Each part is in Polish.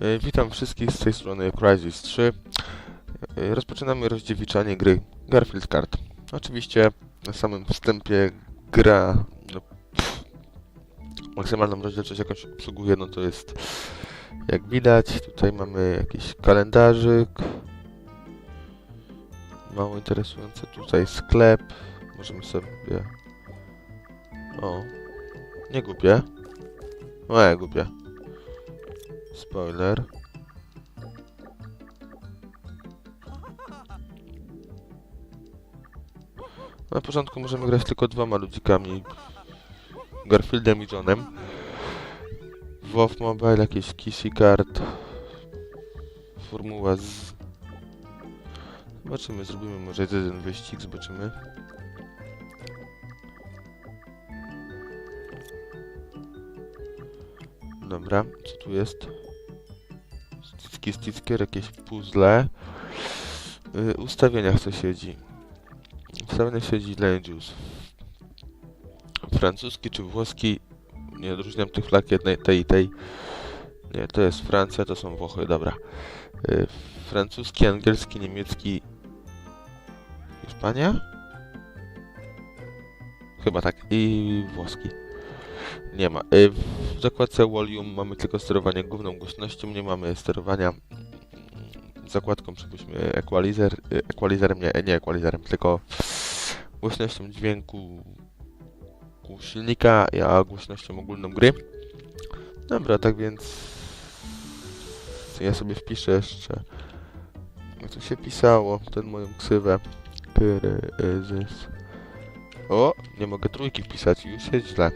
E, Witam wszystkich z tej strony Crysis 3. E, Rozpoczynamy rozdziewiczanie gry Garfield Kart. Oczywiście na samym wstępie gra no, pff, maksymalną rozdzielczość jakąś obsługuje, no to jest jak widać. Tutaj mamy jakiś kalendarzyk. Mało interesujące. Tutaj sklep. Możemy sobie... O, nie głupie. O, nie głupie. Spoiler. Na początku możemy grać tylko dwoma ludzikami. Garfieldem i Johnem. WoW Mobile, jakieś Kissy Card. Formuła z... Zobaczymy, zrobimy może jeden wyścig, zobaczymy. Dobra, co tu jest? Sticki, sticker, jakieś puzzle. Yy, ustawienia co siedzi. Ustawienia siedzi Juice. Francuski czy włoski? Nie odróżniam tych flag jednej, tej i tej. Nie, to jest Francja, to są Włochy, dobra. Yy, francuski, angielski, niemiecki. Hiszpania? Chyba tak. I włoski. Nie ma. Y, W zakładce Volume mamy tylko sterowanie główną głośnością, nie mamy sterowania mm, zakładką, przypuśćmy equalizer, y, equalizerem, nie, nie equalizerem, tylko głośnością dźwięku silnika, a głośnością ogólną gry. Dobra, tak więc ja sobie wpiszę jeszcze jak to się pisało, ten moją ksywę. O, nie mogę trójki wpisać, już jest źle.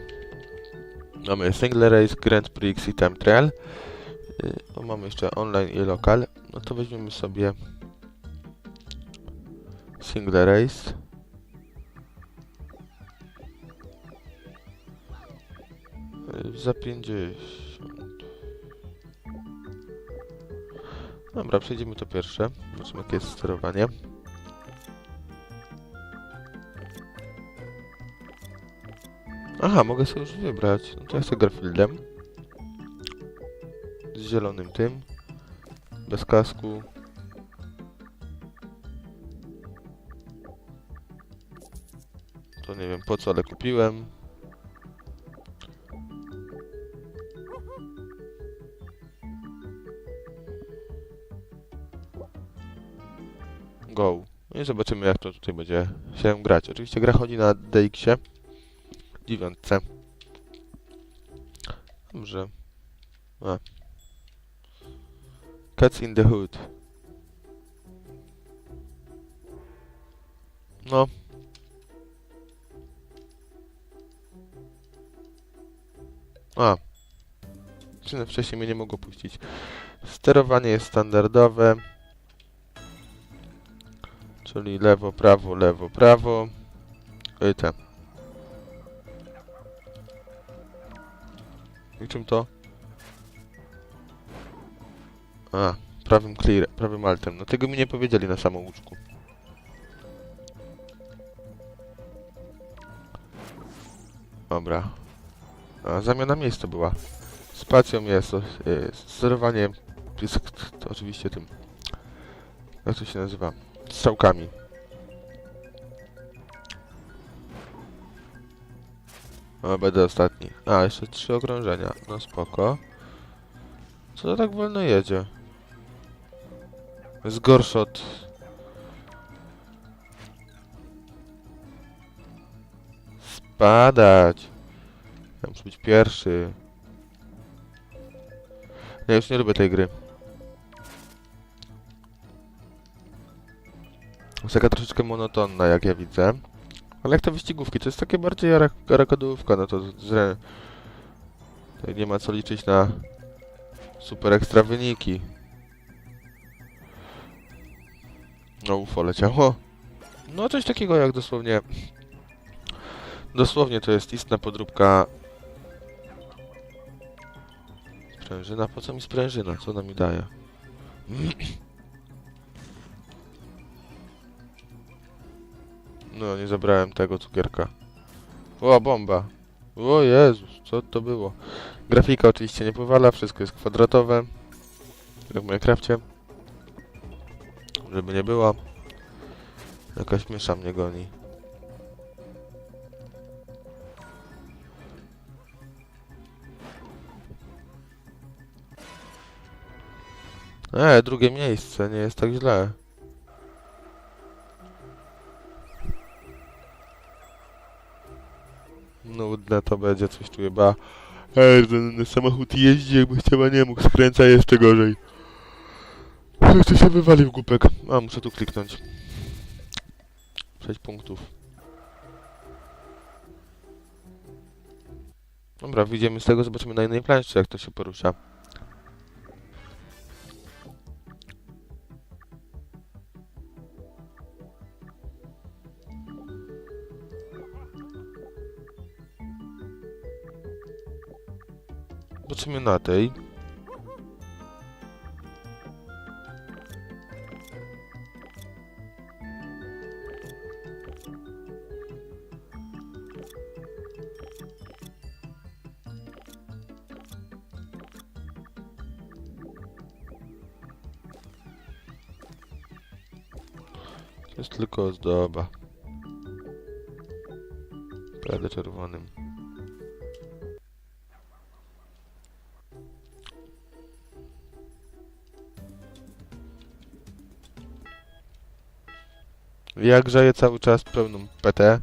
Mamy Single Race, Grand Prix i Time Trial. Yy, mamy jeszcze online i lokal. No to weźmiemy sobie Single Race. Yy, Za 50. Dobra, przejdziemy to pierwsze. Zobaczymy jakie jest sterowanie. Aha, mogę sobie już wybrać. No to ja jestem Garfieldem. Z zielonym tym. Bez kasku. To nie wiem po co, ale kupiłem. Go. No i zobaczymy jak to tutaj będzie się grać. Oczywiście gra chodzi na DX-ie dziewiątce. Dobrze. A. Cats in the Hood. No. A. Czy wcześniej mnie nie mogło puścić. Sterowanie jest standardowe. Czyli lewo, prawo, lewo, prawo. I ten. I czym to? A, prawym clear, prawym altem. No tego mi nie powiedzieli na samouczku. Dobra. A, zamiana miejsc to była. Spacją jest, o, y, sterowanie jest oczywiście tym. Jak to się nazywa? Strzałkami. O, będę ostatni. A, jeszcze trzy okrążenia. No spoko. Co to tak wolno jedzie? Jest gorszy od... Spadać! Ja muszę być pierwszy. Ja już nie lubię tej gry. Jest taka troszeczkę monotonna, jak ja widzę. Ale jak to wyścigówki, to jest takie bardziej arakodówka, no to że tutaj nie ma co liczyć na super ekstra wyniki. No UFO leciało. No coś takiego jak dosłownie dosłownie to jest istna podróbka sprężyna. Po co mi sprężyna? Co ona mi daje? No, nie zabrałem tego cukierka. O, bomba. O Jezus, co to było? Grafika oczywiście nie powala, wszystko jest kwadratowe. Jak w Minecrafcie. Żeby nie było. Jakaś mysza mnie goni. E, drugie miejsce, nie jest tak źle. Nudne to będzie, coś tu chyba. Ej, ten samochód jeździ, jakby chciała nie mógł, skręca jeszcze gorzej. Jeszcze się wywalił głupek. A, muszę tu kliknąć. 6 punktów. Dobra, wyjdziemy z tego, zobaczymy na innej planszy, jak to się porusza. Zobaczymy na tej. To jest tylko ozdoba. Pojadę czerwonym. Ja grzeję cały czas pełną PT.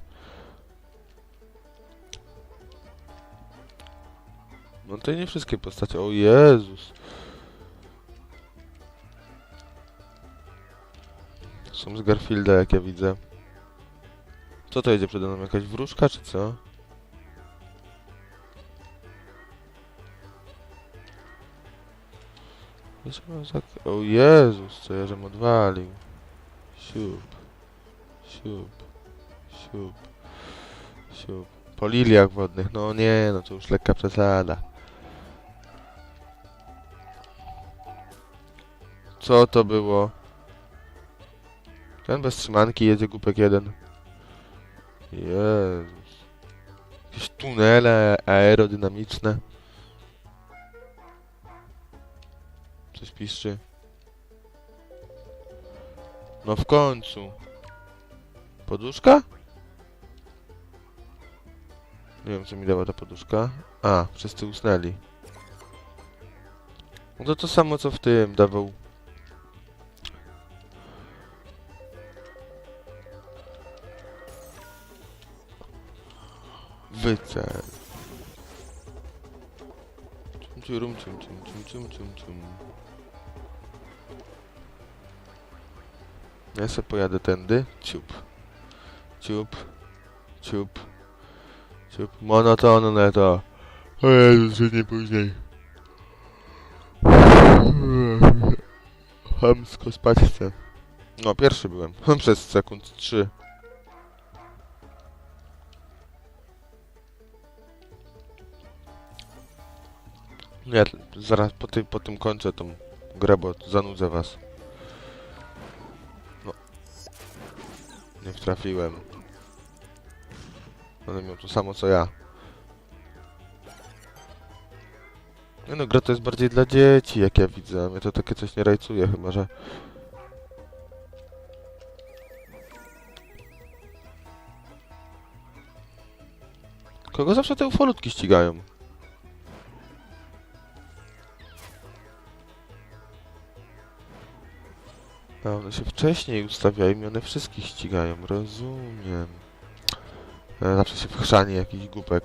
No to nie wszystkie postacie. O Jezus. Są z Garfielda, jak ja widzę. Co to jedzie przede mną? Jakaś wróżka, czy co? O Jezus, co ja żem odwalił. Siup. Siup. Siup. Siup. Po liliach wodnych. No nie, no to już lekka przesada. Co to było? Ten bez trzymanki jedzie głupek jeden. Jezus. Jakieś tunele aerodynamiczne. Coś piszczy. No w końcu. Poduszka? Nie wiem, co mi dała ta poduszka. A, wszyscy usnęli. No to to samo, co w tym dawał. Wycel. Cium, cium, cium, cium, cium, cium, cium, cium. Ja sobie pojadę tędy. Ciup. Ciup. Ciup. Ciup. Monotonne to. O Jezus, że nie później. Chamsko spać chcę. No, pierwszy byłem. Przez sekund trzy. Nie, zaraz po, tym po tym kończę tą grę, bo zanudzę was. No. Nie wtrafiłem. Będę miał to samo co ja. Nie no, gra to jest bardziej dla dzieci, jak ja widzę. Mnie to takie coś nie rajcuje, chyba że... Kogo zawsze te ufolutki ścigają? A one się wcześniej ustawiają i one wszystkich ścigają, rozumiem. Zawsze się wchrzani jakiś głupek.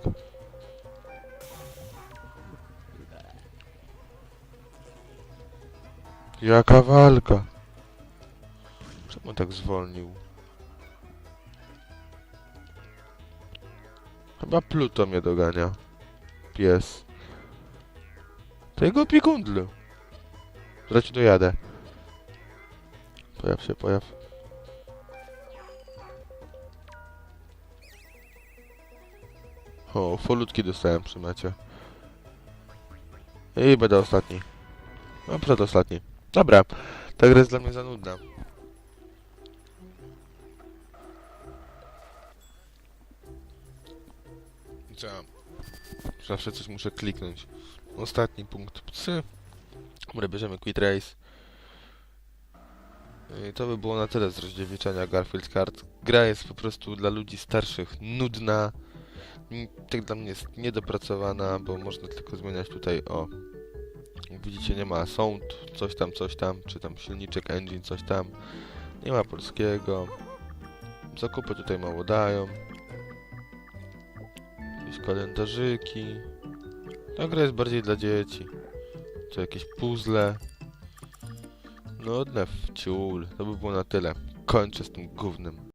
Jaka walka? Czemu tak zwolnił? Chyba Pluto mnie dogania. Pies. To jego opiekundlu. Zaraz ci dojadę. Pojaw się, pojaw. O, folutki dostałem przy mecie. I będę ostatni. No, przedostatni. Dobra, ta gra jest dla mnie za nudna. Co? Zawsze coś muszę kliknąć. Ostatni punkt. Psy. Dobra, bierzemy Quit Race. I to by było na tyle z rozdziewiczania Garfield Kart. Gra jest po prostu dla ludzi starszych nudna. Mm, Tak dla mnie jest niedopracowana, bo można tylko zmieniać tutaj o. Widzicie nie ma sound, coś tam, coś tam, czy tam silniczek, engine, coś tam. Nie ma polskiego. Zakupy tutaj mało dają. Jakieś kalendarzyki. Ta gra jest bardziej dla dzieci. To jakieś puzzle. No, nef, ciul. To by było na tyle. Kończę z tym gównem.